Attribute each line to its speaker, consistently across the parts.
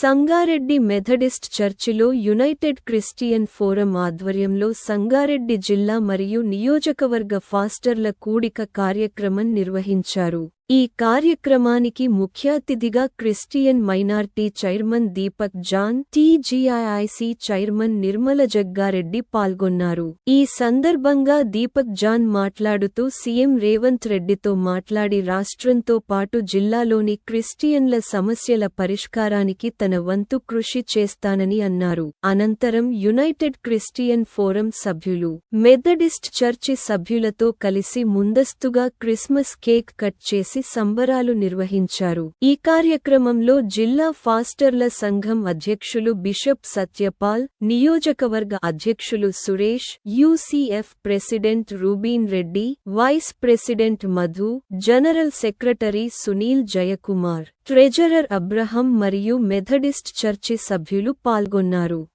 Speaker 1: Sangareddy Methodist చర్చిలో United Christian forum ఆధ్వర్యంలో సంగారెడ్డి జిల్లా మరియు నియోజకవర్గ ఫాస్టర్ల కూడిక కార్యక్రమం నిర్వహించారు. ఈ కార్యక్రమానికి ముఖ్య అతిథిగా Christian minority chairman Deepak John TGIIC chairman Nirmala Jaggareddy పాల్గొన్నారు. ఈ సందర్భంగా దీపక్ జాన్ మాట్లాడుతూ సీఎం రేవంత్ రెడ్డితో మాట్లాడి రాష్ట్రంతో పాటు జిల్లాలోని క్రిస్టియన్ల సమస్యల పరిష్కారానికి తన వంతు కృషి చేస్తానని అన్నారు. అనంతరం యునైటెడ్ క్రిస్టియన్ ఫోరం సభ్యులు మెథడిస్ట్ చర్చి సభ్యులతో కలిసి ముందస్తుగా క్రిస్మస్ కేక్ కట్ చేసి సంబరాలు నిర్వహించారు. ఈ కార్యక్రమంలో జిల్లా ఫాస్టర్ల సంఘం అధ్యక్షులు బిషప్ సత్యపాల్ నియోజకవర్గ అధ్యక్షులు Suresh UCF president Reuben Reddy vice president Madhu general secretary Sunil Jayakumar treasurer Abraham మరియు మెథడిస్ట్ చర్చి సభ్యులు పాల్గొన్నారు.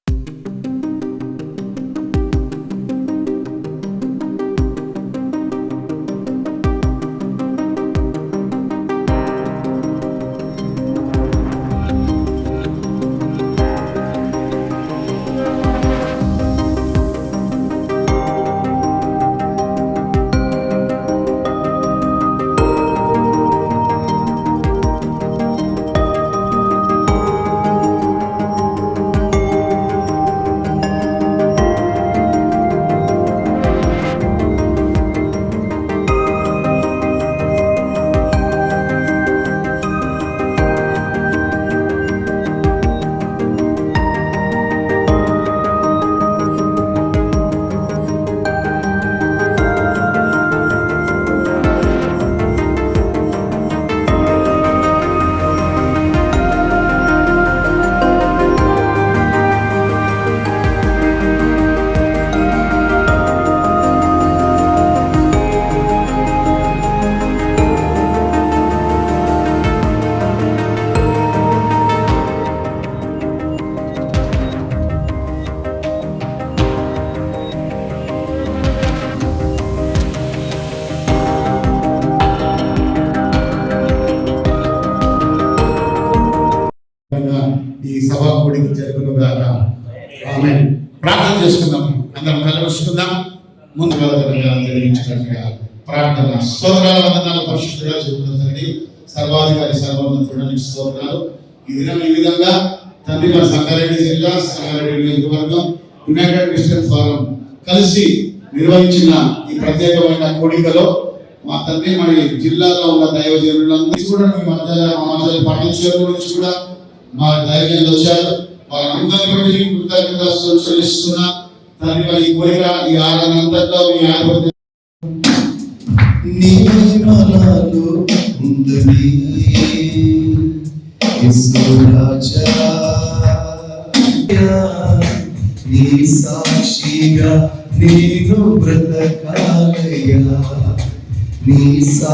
Speaker 2: ఈ దినం ఈ విధంగా తండ్రి మన సంగారెడ్డి జిల్లా సంగారెడ్డి నియోజకవర్గం యునైటెడ్ క్రిస్టియన్ ఫోరం కలిసి నిర్వహించిన ఈ ప్రత్యేకమైన కోడికలో మా తండ్రి మన జిల్లాలో ఉన్న దైవజనులందరూ కూడా మీ మధ్యలో మా మధ్యలో పట్టించారు గురించి కూడా మా దైవజనులు వచ్చారు. వాళ్ళందరినీ బట్టి నీకు కృతజ్ఞతలు చెల్లిస్తున్నా. తండ్రి మరి ఈ కోరిక ఈ ఆరాధన అంతట్లో మీ ఆధిపత్యం.
Speaker 3: నీ మలాలు ఉందని యేసురాజా నీ సాక్షిగా నేను బ్రతకాలయ్యా నీ సా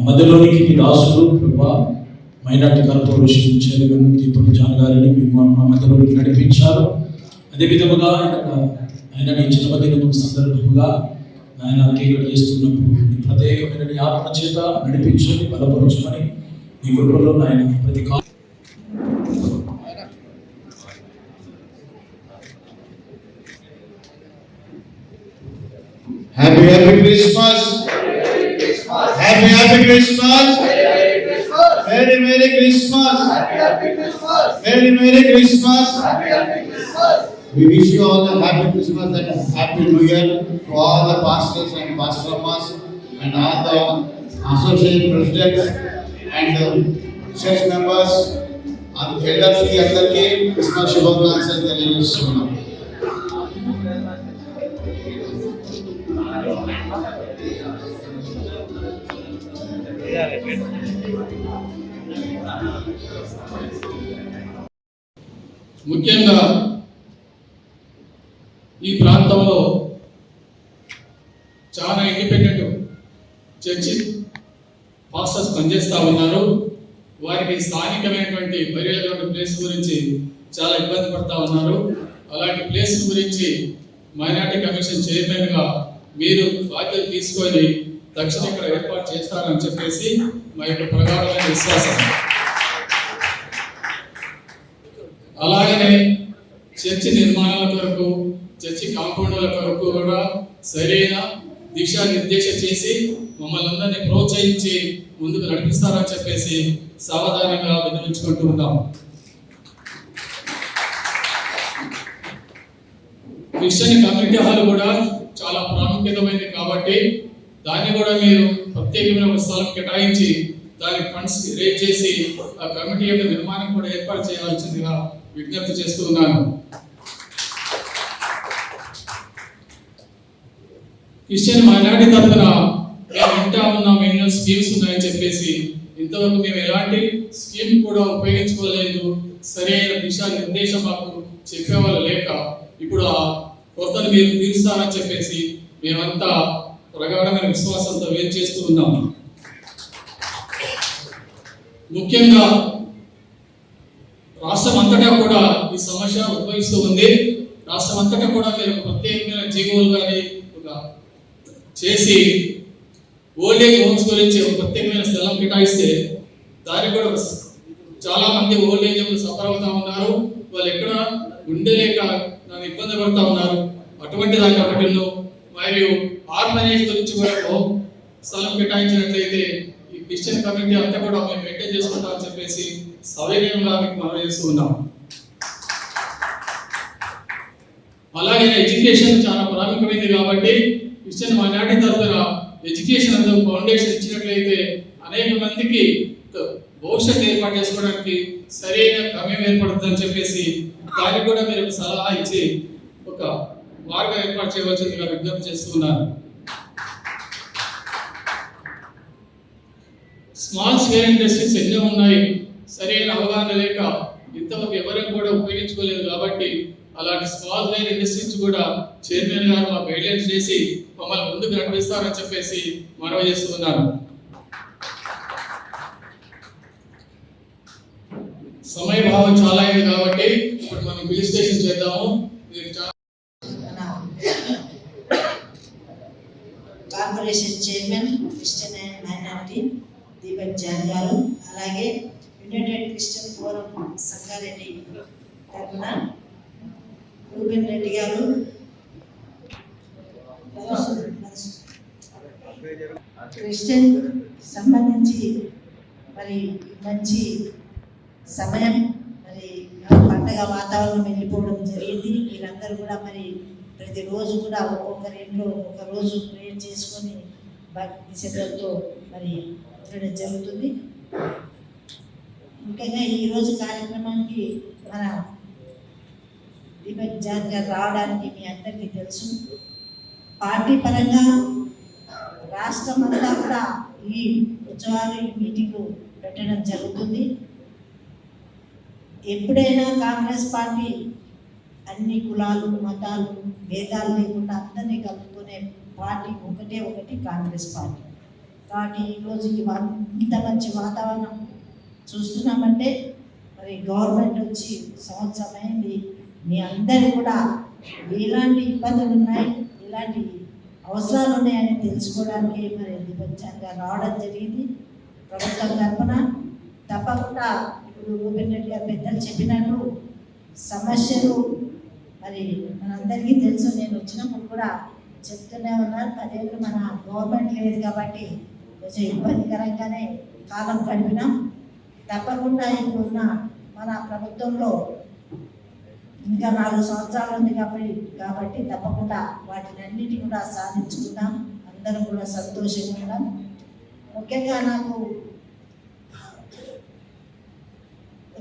Speaker 4: మధ్యలోనికి మీ దాసులు ప్రభా minority corporation chairman Deepak John గారిని మీ మా మధ్యలోనికి నడిపించారు. అదే విధముగా ఇక్కడ ఆయన నీ జన్మదినం సందర్భంగా ఆయన కేకలు చేస్తున్నప్పుడు ప్రత్యేకమైన ఆత్మ చేత నడిపించని బలపరచమని నీ కృపలో ఆయన ప్రతి కా
Speaker 2: happy happy Christmas happy happy Christmas merry merry Christmas merry merry Christmas We wish you all a happy Christmas and a happy New Year to all the pastors and pastoramas and all the associate presidents and uh, members members and కి అందరికీ కృష్ణ శుభాకాంక్షలు తెలియజేస్తున్నాం
Speaker 5: ముఖ్యంగా ఈ ప్రాంతంలో చాలా independent church pastors పనిచేస్తూ ఉన్నారు. వారికి స్థానికమైనటువంటి బయలుదేరిన ప్లేస్ గురించి చాలా ఇబ్బంది పడతా ఉన్నారు. అలాంటి ప్లేస్ గురించి మైనార్టీ కమిషన్ చైర్మన్గా మీరు బాధ్యత తీసుకొని తక్షణం ఇక్కడ ఏర్పాటు చేస్తారని చెప్పేసి మా యొక్క ప్రగాఢమైన విశ్వాసం. అలాగనే చర్చి నిర్మాణాల కొరకు చర్చి కాంపౌండ్ల కొరకు కూడా సరైన దిశానిర్దేశం చేసి మమ్మల్ని అందరినీ ప్రోత్సహించి ముందుకు నడిపిస్తారని చెప్పేసి సావధానంగా వినిపించుకుంటూ ఉన్నాం. క్రిస్టియన్ కమ్యూనిటీ హాల్ కూడా చాలా ప్రాముఖ్యతమైనది కాబట్టి దాన్ని కూడా మీరు ప్రత్యేకమైన ఒక స్థలం కేటాయించి దాని ఫండ్స్ రేజ్ చేసి ఆ కమిటీ యొక్క నిర్మాణం కూడా ఏర్పాటు చేయాల్సిందిగా విజ్ఞప్తి చేస్తూ ఉన్నాను. క్రిస్టియన్ మైనార్టీ తరఫున మేము వింటా ఉన్నాం ఎన్నో స్కీమ్స్ ఉన్నాయని చెప్పేసి. ఇంతవరకు మేము ఎలాంటి స్కీమ్ కూడా ఉపయోగించుకోలేదు. సరైన దిశా నిర్దేశం మాకు చెప్పేవాళ్ళు లేక ఇప్పుడు ఆ కొరతను మీరు తీరుస్తారని చెప్పేసి మేమంతా ప్రగాఢమైన విశ్వాసంతో వేరు చేస్తూ ఉన్నాం. ముఖ్యంగా రాష్ట్రం అంతటా కూడా ఈ సమస్య ఉద్భవిస్తూ ఉంది. రాష్ట్రం అంతటా కూడా మీరు ప్రత్యేకమైన జీవోలు కానీ ఒక చేసి ఓల్డ్ ఏజ్ హోమ్స్ గురించి ఒక ప్రత్యేకమైన స్థలం కేటాయిస్తే దానికి కూడా చాలా మంది ఓల్డ్ ఏజ్ హోమ్స్ సఫర్ అవుతా ఉన్నారు. వాళ్ళు ఎక్కడ ఉండలేక నన్ను ఇబ్బంది పడుతూ ఉన్నారు. అటువంటి దాని ఒకటి మరియు ఆర్గనైజ్ గురించి కూడా స్థలం కేటాయించినట్లయితే ఈ క్రిస్టియన్ కమ్యూనిటీ అంతా కూడా మేము మెయింటైన్ చేసుకుంటామని చెప్పేసి సవినయంగా మీకు మనం చేస్తూ ఉన్నాం. అలాగే ఎడ్యుకేషన్ చాలా ప్రాముఖ్యమైనది కాబట్టి క్రిస్టియన్ మైనార్టీ తరఫున ఎడ్యుకేషన్ అనేది ఫౌండేషన్ ఇచ్చినట్లయితే అనేక మందికి భవిష్యత్తు ఏర్పాటు చేసుకోవడానికి సరైన క్రమం ఏర్పడుతుందని చెప్పేసి దానికి కూడా మీరు సలహా ఇచ్చి ఒక మార్గం ఏర్పాటు చేయవలసిందిగా విజ్ఞప్తి చేస్తున్నాను. స్మాల్ స్కేల్ ఇండస్ట్రీస్ ఎన్నో ఉన్నాయి. సరైన అవగాహన లేక ఇంతవరకు ఎవరైనా కూడా ఉపయోగించుకోలేదు కాబట్టి అలాంటి స్మాల్ స్కేల్ ఇండస్ట్రీస్ కూడా చైర్మన్ గారు మాకు గైడ్లైన్స్ చేసి మమ్మల్ని ముందుకు నడిపిస్తారని చెప్పేసి మనవి చేస్తున్నాను. సమయ భావం చాలా అయింది కాబట్టి ఇప్పుడు మనం బిల్ స్టేషన్ చేద్దాము.
Speaker 6: Corporation chairman Christian and minority Deepak John గారు అలాగే యునైటెడ్ క్రిస్టియన్ ఫోరం సంగారెడ్డి తరఫున రూబెన్ రెడ్డి గారు క్రిస్టియన్ సంబంధించి మరి మంచి సమయం మరి పండగ వాతావరణం వెళ్ళిపోవడం జరిగింది. వీళ్ళందరూ కూడా మరి ప్రతిరోజు కూడా ఒక్కొక్కరి ఇంట్లో ఒక్కొక్క రోజు ప్రేయర్ చేసుకొని భక్తి శ్రద్ధలతో మరి ఉండడం జరుగుతుంది. ముఖ్యంగా ఈరోజు కార్యక్రమానికి మన దీపక్ జాన్ గారు రావడానికి మీ అందరికీ తెలుసు. పార్టీ పరంగా రాష్ట్రం అంతా కూడా ఈ ఉత్సవాలు ఈ మీటింగ్ పెట్టడం జరుగుతుంది. ఎప్పుడైనా కాంగ్రెస్ పార్టీ అన్ని కులాలు మతాలు భేదాలు లేకుండా అందరినీ కలుపుకునే పార్టీ ఒకటే ఒకటి కాంగ్రెస్ పార్టీ. కాబట్టి ఈరోజు ఈ ఇంత మంచి వాతావరణం చూస్తున్నామంటే మరి గవర్నమెంట్ వచ్చి సంవత్సరం అయింది. మీ అందరూ కూడా ఎలాంటి ఇబ్బందులు ఉన్నాయి ఇలాంటి అవసరాలు ఉన్నాయని తెలుసుకోవడానికి మరి దిపంచంగా రావడం జరిగింది. ప్రభుత్వం తరఫున తప్పకుండా ఇప్పుడు రూపెన్ రెడ్డి గారు పెద్దలు చెప్పినట్టు సమస్యలు మరి మనందరికీ తెలుసు. నేను వచ్చినప్పుడు కూడా చెప్తూనే ఉన్నారు పదేళ్ళు మన గవర్నమెంట్ లేదు కాబట్టి కొంచెం ఇబ్బందికరంగానే కాలం గడిపినాం. తప్పకుండా ఇప్పుడున్న మన ప్రభుత్వంలో ఇంకా నాలుగు సంవత్సరాలు ఉంది కాబట్టి కాబట్టి తప్పకుండా వాటిని అన్నిటి కూడా సాధించుకుందాం. అందరం కూడా సంతోషంగా ఉన్నాం ముఖ్యంగా నాకు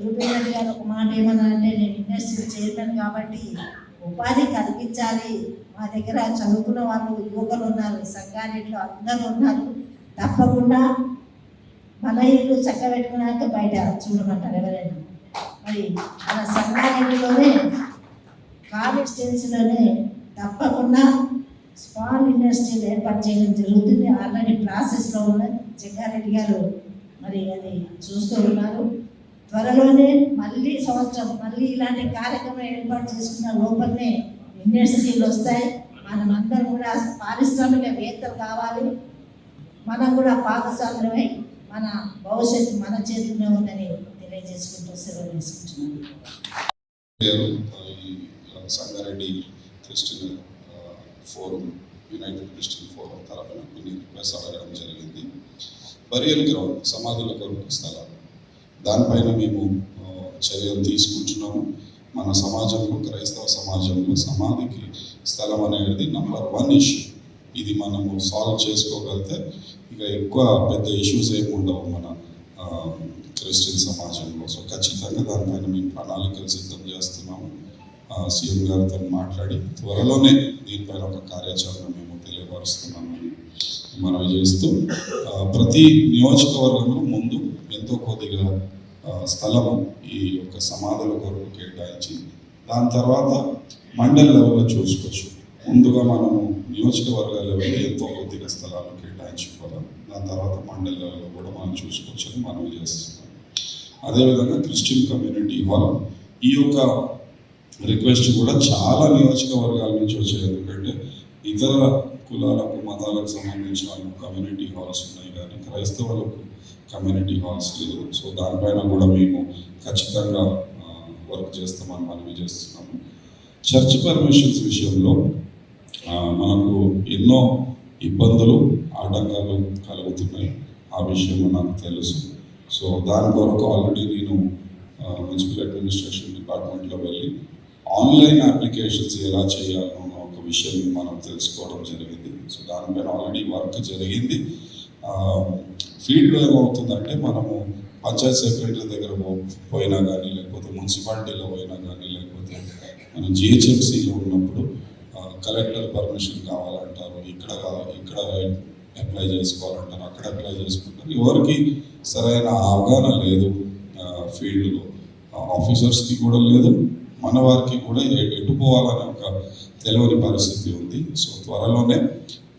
Speaker 6: రూపేణి గారు ఒక మాట ఏమన్నా అంటే నేను ఇండస్ట్రీ చైర్మన్ కాబట్టి ఉపాధి కల్పించాలి. మా దగ్గర చదువుకున్న వాళ్ళు యువకులు ఉన్నారు సంగారెడ్డిలో అందరూ ఉన్నారు. తప్పకుండా మన ఇల్లు చక్కబెట్టుకున్నాక బయట చూడమంటారు ఎవరైనా. మరి మన సంగారెడ్డిలోనే కాన్స్టిట్యున్సీలోనే తప్పకుండా స్మాల్ ఇండస్ట్రీలు ఏర్పాటు చేయడం జరుగుతుంది. ఆల్రెడీ ప్రాసెస్లో ఉన్న జగ్గారెడ్డి గారు మరి అది చూస్తూ ఉన్నారు. త్వరలోనే మళ్ళీ సంవత్సరం మళ్ళీ ఇలాంటి కార్యక్రమం ఏర్పాటు చేసుకున్న లోపలనే ఇండస్ట్రీలు వస్తాయి. మనం అందరం కూడా పారిశ్రామికవేత్తలు కావాలి. మనం కూడా భాగస్వామ్యమై మన భవిష్యత్తు మన చేతిలో ఉందని తెలియజేసుకుంటూ సెలవు తీసుకుంటున్నాను
Speaker 7: ఈ Sangareddy Christian forum United Christian forum తరఫున కొన్ని రిక్వెస్ట్ అడగడం జరిగింది. బరియల్ గ్రౌండ్ సమాధుల కొరకు స్థలాలు దానిపైన మేము చర్యలు తీసుకుంటున్నాము. మన సమాజంలో క్రైస్తవ సమాజంలో సమాధికి స్థలం అనేది నంబర్ వన్ ఇష్యూ. ఇది మనము సాల్వ్ చేసుకోగలిగితే ఇక ఎక్కువ పెద్ద ఇష్యూస్ ఏమి ఉండవు మన క్రిస్టియన్ సమాజంలో సో ఖచ్చితంగా దానిపైన మేము ప్రణాళికలు సిద్ధం చేస్తున్నాము. సీఎం గారితో మాట్లాడి త్వరలోనే దీనిపైన ఒక కార్యాచరణ మేము తెలియపరుస్తున్నామని మనవి చేస్తూ ప్రతి నియోజకవర్గంలో ముందు ఎంతో కొద్దిగా స్థలం ఈ యొక్క సమాధుల కొరకు కేటాయించి దాని తర్వాత మండల్ లెవెల్లో చూసుకోవచ్చు. ముందుగా మనము నియోజకవర్గ లెవెల్లో ఎంతో కొద్దిగా స్థలాలు కేటాయించుకోవాలి. దాని తర్వాత మండల్ లెవెల్లో కూడా మనం చూసుకోవచ్చు అని మనం చేస్తున్నాం అదేవిధంగా క్రిస్టియన్ కమ్యూనిటీ హాల్ ఈ యొక్క రిక్వెస్ట్ కూడా చాలా నియోజకవర్గాల నుంచి వచ్చాయి. ఎందుకంటే ఇతర కులాలకు మతాలకు సంబంధించిన కమ్యూనిటీ హాల్స్ ఉన్నాయి కానీ క్రైస్తవులకు కమ్యూనిటీ హాల్స్ లేదు. సో దానిపైన కూడా మేము ఖచ్చితంగా వర్క్ చేస్తామని మనవి చేస్తున్నాము. చర్చ్ పర్మిషన్స్ విషయంలో మనకు ఎన్నో ఇబ్బందులు ఆటంకాలు కలుగుతున్నాయి. ఆ విషయం నాకు తెలుసు. సో దాని కొరకు ఆల్రెడీ నేను మున్సిపల్ అడ్మినిస్ట్రేషన్ డిపార్ట్మెంట్లో వెళ్ళి ఆన్లైన్ అప్లికేషన్స్ ఎలా చేయాలన్న ఒక విషయం మనం తెలుసుకోవడం జరిగింది. సో దానిపైన ఆల్రెడీ వర్క్ జరిగింది. ఫీల్డ్లో ఏమవుతుందంటే మనము పంచాయత్ సెక్రటరీ దగ్గర పో- పోయినా కానీ లేకపోతే మున్సిపాలిటీలో పోయినా కానీ లేకపోతే మనం జిహెచ్ఎంసీలో ఉన్నప్పుడు కలెక్టర్ పర్మిషన్ కావాలంటారు ఇక్కడ ఇక్కడ అప్లై చేసుకోవాలంటారు అక్కడ అప్లై చేసుకుంటారు. ఎవరికి సరైన అవగాహన లేదు ఫీల్డ్లో. ఆఫీసర్స్కి కూడా లేదు మన వారికి కూడా ఎటు పోవాలనే ఒక తెలియని పరిస్థితి ఉంది. సో త్వరలోనే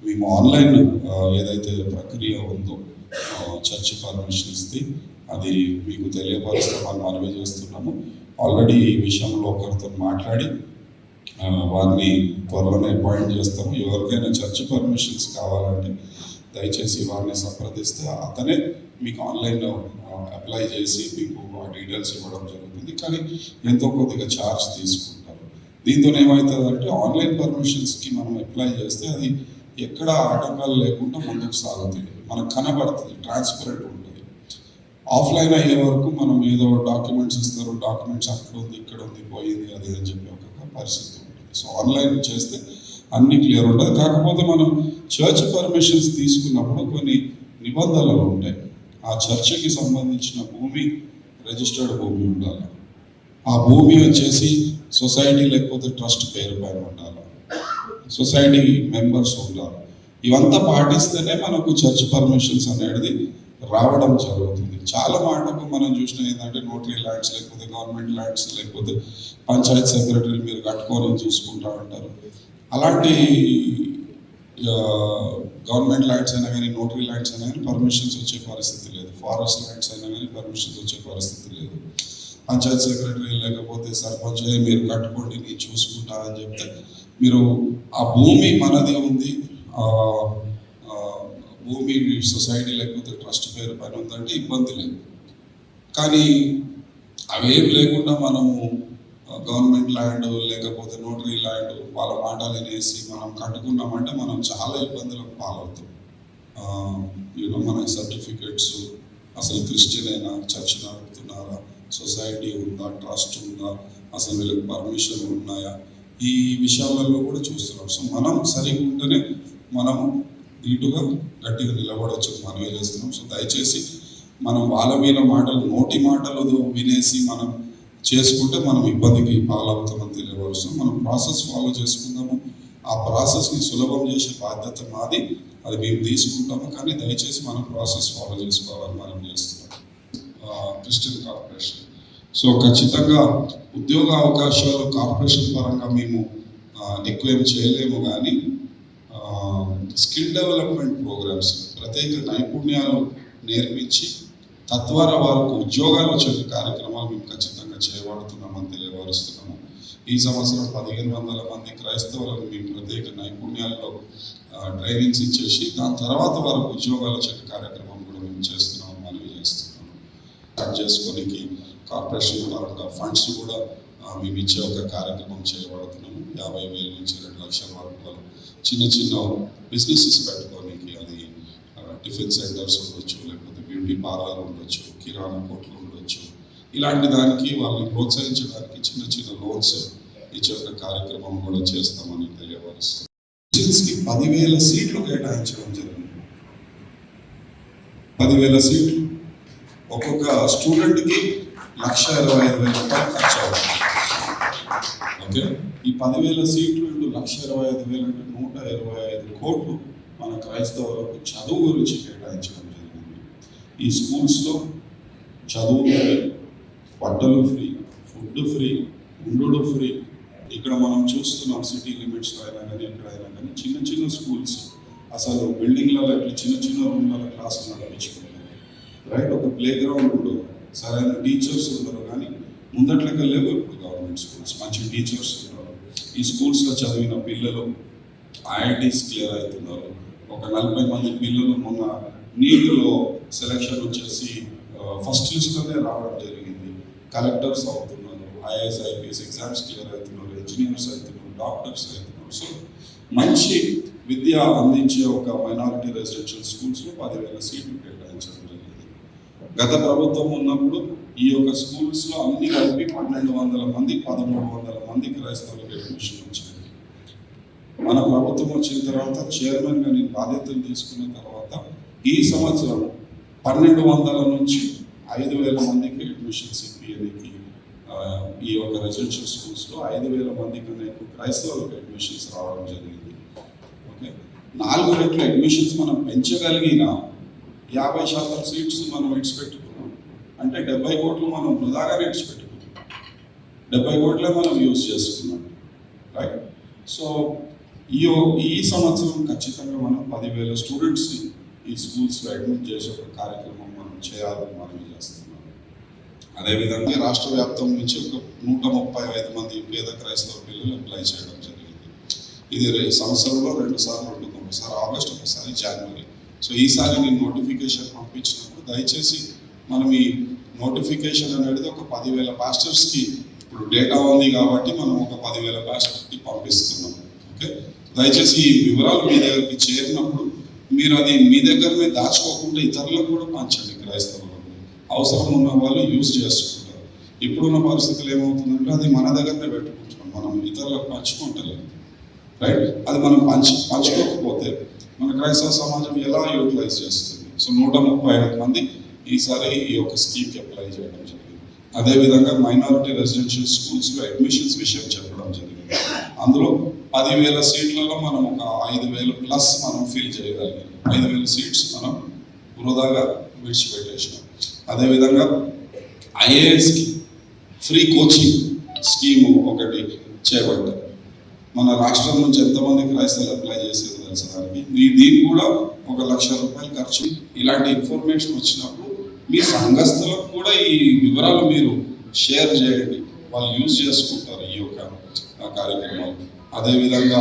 Speaker 7: మేము ఆన్లైన్ ఏదైతే ప్రక్రియ ఉందో చర్చ్ చర్చ్ పర్మిషన్స్ది అది మీకు తెలియపరుస్తామని మనవి చేస్తున్నాము. ఆల్రెడీ ఈ విషయంలో ఒకరితో మాట్లాడి వారిని త్వరలోనే అపాయింట్ చేస్తాము. ఎవరికైనా చర్చ్ పర్మిషన్స్ కావాలంటే దయచేసి వారిని సంప్రదిస్తే అతనే మీకు ఆన్లైన్లో అప్లై చేసి మీకు ఆ డీటెయిల్స్ ఇవ్వడం జరుగుతుంది. కానీ ఎంతో కొద్దిగా ఛార్జ్ తీసుకుంటారు. దీంతో ఏమవుతుందంటే ఆన్లైన్ పర్మిషన్స్కి మనం అప్లై చేస్తే అది ఎక్కడ ఆటంకాలు లేకుండా ముందుకు సాగుతుంది మనకు కనబడుతుంది ట్రాన్స్పరెంట్ ఉంటుంది. ఆఫ్లైన్ అయ్యే వరకు మనం ఏదో డాక్యుమెంట్స్ ఇస్తారు డాక్యుమెంట్స్ అక్కడ ఉంది ఇక్కడ ఉంది పోయింది అది అని చెప్పి ఒక పరిస్థితి ఉంటుంది. సో ఆన్లైన్ చేస్తే అన్ని క్లియర్ ఉంటుంది. కాకపోతే మనం చర్చ్ పర్మిషన్స్ తీసుకున్నప్పుడు కొన్ని నిబంధనలు ఉంటాయి. ఆ చర్చికి సంబంధించిన భూమి రిజిస్టర్డ్ భూమి ఉండాలి. ఆ భూమి వచ్చేసి సొసైటీ లేకపోతే ట్రస్ట్ పేరు పైన ఉండాలి. సొసైటీ మెంబర్స్ ఉండాలి. ఇవంతా పాటిస్తేనే మనకు చర్చ్ పర్మిషన్స్ అనేది రావడం జరుగుతుంది. చాలా మటుకు మనం చూసిన ఏంటంటే నోటరీ ల్యాండ్స్ లేకపోతే గవర్నమెంట్ ల్యాండ్స్ లేకపోతే పంచాయత్ సెక్రటరీ మీరు కట్టుకొని చూసుకుంటా ఉంటారు. అలాంటి గవర్నమెంట్ ల్యాండ్స్ అయినా కానీ నోటరీ ల్యాండ్స్ అయినా కానీ పర్మిషన్స్ వచ్చే పరిస్థితి లేదు. ఫారెస్ట్ ల్యాండ్స్ అయినా కానీ పర్మిషన్స్ వచ్చే పరిస్థితి లేదు. పంచాయత్ సెక్రటరీ లేకపోతే సర్పంచ్ మీరు కట్టుకోండి నేను చూసుకుంటా అని చెప్తే మీరు ఆ భూమి మనదే ఉంది. భూమి సొసైటీ లేకపోతే ట్రస్ట్ పేరు పైన ఉందంటే ఇబ్బంది లేదు. కానీ అవేం లేకుండా మనము గవర్నమెంట్ ల్యాండ్ లేకపోతే నోటరీ ల్యాండ్ వాళ్ళ మాటలు వినేసి మనం కట్టుకున్నామంటే మనం చాలా ఇబ్బందులకు పాలవుతాం. యూనో మన సర్టిఫికెట్స్ అసలు క్రిస్టియన్ అయినా చర్చ్ నడుపుతున్నారా సొసైటీ ఉందా ట్రస్ట్ ఉందా అసలు వీళ్ళకి పర్మిషన్ ఉన్నాయా? ఈ విషయాలలో కూడా చూస్తున్నాం. సో మనం సరిగా ఉంటేనే మనము నీటుగా గట్టిగా నిలబడవచ్చు మనమే చేస్తున్నాం? సో దయచేసి మనం వాళ్ళ మీద మాటలు నోటి మాటలు వినేసి మనం చేసుకుంటే మనం ఇబ్బందికి పాలవుతామని తెలియవలసిన మనం ప్రాసెస్ ఫాలో చేసుకుందాము. ఆ ప్రాసెస్ని సులభం చేసే బాధ్యత మాది. అది మేము తీసుకుంటాము. కానీ దయచేసి మనం ప్రాసెస్ ఫాలో చేసుకోవాలని మనం చేస్తున్నాం. క్రిస్టియన్ కార్పొరేషన్ సో ఖచ్చితంగా ఉద్యోగ అవకాశాలు కార్పొరేషన్ పరంగా మేము ఎక్కువ ఏం చేయలేము కానీ స్కిల్ డెవలప్మెంట్ ప్రోగ్రామ్స్ ప్రత్యేక నైపుణ్యాలు నేర్పించి తద్వారా వారికి ఉద్యోగాలు వచ్చే కార్యక్రమాలు మేము ఖచ్చితంగా చేయబడుతున్నామని తెలియపరుస్తున్నాము ఈ సంవత్సరం పదిహేను వందల మంది క్రైస్తవులకు మీ ప్రత్యేక నైపుణ్యాల్లో ట్రైనింగ్స్ ఇచ్చేసి దాని తర్వాత వారు ఉద్యోగాలు వచ్చే కార్యక్రమం కూడా మేము చేస్తున్నాం మనవి చేస్తున్నాం కట్ చేసుకోనికి కార్పొరేషన్ పరంగా ఫండ్స్ కూడా మేము ఇచ్చే ఒక కార్యక్రమం చేయబడుతున్నాము. యాభై వేల నుంచి రెండు లక్షల వరకు చిన్న చిన్న బిజినెసెస్ పెట్టుకోనికి అది టిఫిన్ సెంటర్స్ ఉండొచ్చు లేకపోతే బ్యూటీ పార్లర్ ఉండొచ్చు కిరాణా కొట్లు ఇలాంటి దానికి వాళ్ళని ప్రోత్సహించడానికి చిన్న చిన్న లోన్స్ ఇచ్చే ఒక కార్యక్రమం కూడా చేస్తామని తెలియవలస్తుంది కి పదివేల సీట్లు కేటాయించడం జరిగింది. పదివేల సీట్లు. ఒక్కొక్క స్టూడెంట్కి లక్ష ఇరవై ఐదు వేల రూపాయలు ఖర్చు అవుతుంది. ఓకే? ఈ పదివేల సీట్లు ఇంటూ లక్ష ఇరవై ఐదు వేలు అంటే నూట ఇరవై ఐదు కోట్లు మన క్రైస్తవులకు చదువు గురించి కేటాయించడం జరిగింది. ఈ స్కూల్స్లో చదువు బట్టలు ఫ్రీ ఫుడ్ ఫ్రీ ఉండు ఫ్రీ. ఇక్కడ మనం చూస్తున్నాం సిటీ లిమిట్స్లో అయినా కానీ అయినా కానీ. చిన్న చిన్న స్కూల్స్. అసలు బిల్డింగ్లలో ఇట్లా చిన్న చిన్న రూమ్లలో క్లాసులు నడిపించుకుంటారు. రైట్ ఒక ప్లే గ్రౌండ్ ఉండదు సరైన టీచర్స్ ఉండరు కానీ ముందట్లకి లేవు ఇప్పుడు గవర్నమెంట్ స్కూల్స్. మంచి టీచర్స్ ఉన్నారు. ఈ స్కూల్స్లో చదివిన పిల్లలు ఐఐటీస్ క్లియర్ అవుతున్నారు. ఒక నలభై మంది పిల్లలు మొన్న నీటిలో సెలక్షన్ వచ్చేసి ఫస్ట్ లిస్ట్లోనే రావడం జరిగింది. కలెక్టర్స్ అవుతున్నారు ఐఏఎస్ ఐపీఎస్ ఎగ్జామ్స్ క్లియర్ అవుతున్నారు ఇంజనీర్స్ అవుతున్నారు డాక్టర్స్ అవుతున్నారు. సో మంచి విద్య అందించే ఒక మైనారిటీ రెసిడెన్షియల్ స్కూల్స్లో పదివేల సీట్లు కేటాయించడం జరిగింది. గత ప్రభుత్వం ఉన్నప్పుడు ఈ యొక్క స్కూల్స్లో అన్ని కలిపి పన్నెండు వందల మంది పదమూడు వందల మంది క్రైస్తవులకు అడ్మిషన్ వచ్చాయి మన ప్రభుత్వం వచ్చిన తర్వాత చైర్మన్గా నేను బాధ్యతలు తీసుకున్న తర్వాత ఈ సంవత్సరం పన్నెండు వందల నుంచి ఐదు వేల మందికి అడ్మిషన్స్ ఇప్పియడానికి ఈ యొక్క రెసిడెన్షియల్ స్కూల్స్లో ఐదు వేల మంది కన్నా ఎక్కువ క్రైస్తవులకు అడ్మిషన్స్ రావడం జరిగింది. ఓకే? నాలుగు రెట్లు అడ్మిషన్స్ మనం పెంచగలిగిన యాభై శాతం సీట్స్ మనం ఇడిచిపెట్టుకున్నాం అంటే డెబ్బై కోట్లు మనం వృధాగా ఇడిచిపెట్టుకున్నాం డెబ్బై కోట్లే మనం యూజ్ చేసుకున్నాం. రైట్ సో ఈ ఈ సంవత్సరం ఖచ్చితంగా మనం పదివేల స్టూడెంట్స్ని ఈ స్కూల్స్లో అడ్మిట్ చేసే ఒక కార్యక్రమం మనం చేయాలని మనం చేస్తున్నాం. అదేవిధంగా రాష్ట్ర వ్యాప్తం నుంచి ఒక నూట ముప్పై ఐదు మంది పేద క్రైస్తవ పిల్లలు అప్లై చేయడం జరిగింది. ఇది సంవత్సరంలో రెండు సార్లు ఉంటుంది ఒకసారి ఆగస్ట్ ఒకసారి జనవరి సో ఈసారి నేను నోటిఫికేషన్ పంపించినప్పుడు దయచేసి మనం ఈ నోటిఫికేషన్ అనేది ఒక పదివేల పాస్టర్స్కి ఇప్పుడు డేటా ఉంది కాబట్టి మనం ఒక పదివేల పాస్టర్స్కి పంపిస్తున్నాం. ఓకే దయచేసి ఈ వివరాలు మీ దగ్గరికి చేరినప్పుడు మీరు అది మీ దగ్గరనే దాచుకోకుండా ఇతరులకు కూడా పంచండి క్రైస్తవ అవసరం ఉన్న వాళ్ళు యూజ్ చేసుకుంటారు. ఇప్పుడున్న పరిస్థితులు ఏమవుతుందంటే అది మన దగ్గరనే పెట్టుకుంటున్నాం మనం ఇతరులకు పంచుకుంటలేము రైట్ అది మనం పంచు పంచుకోకపోతే మన క్రైస్తవ సమాజం ఎలా యూటిలైజ్ చేస్తుంది? సో నూట ముప్పై ఐదు మంది ఈసారి ఈ యొక్క స్కీమ్కి అప్లై చేయడం జరిగింది. అదేవిధంగా మైనారిటీ రెసిడెన్షియల్ స్కూల్స్లో అడ్మిషన్స్ విషయం చెప్పడం జరిగింది. అందులో పదివేల సీట్లలో మనం ఒక ఐదు వేలు ప్లస్ మనం ఫిల్ చేయగలిగాం. ఐదు వేల సీట్స్ మనం వృధాగా విడిచిపెట్టేసినాం. అదేవిధంగా ఐఏఎస్కి ఫ్రీ కోచింగ్ స్కీము ఒకటి చేపట్టారు మన రాష్ట్రం నుంచి ఎంతమంది క్రైస్తవులు అప్లై చేసేది తెలుసు మీ దీనికి కూడా ఒక లక్ష రూపాయలు ఖర్చు ఇలాంటి ఇన్ఫర్మేషన్ వచ్చినప్పుడు మీ సంఘస్థులకు కూడా ఈ వివరాలు మీరు షేర్ చేయండి. వాళ్ళు యూజ్ చేసుకుంటారు ఈ యొక్క ఆ, కార్యక్రమాలు. అదేవిధంగా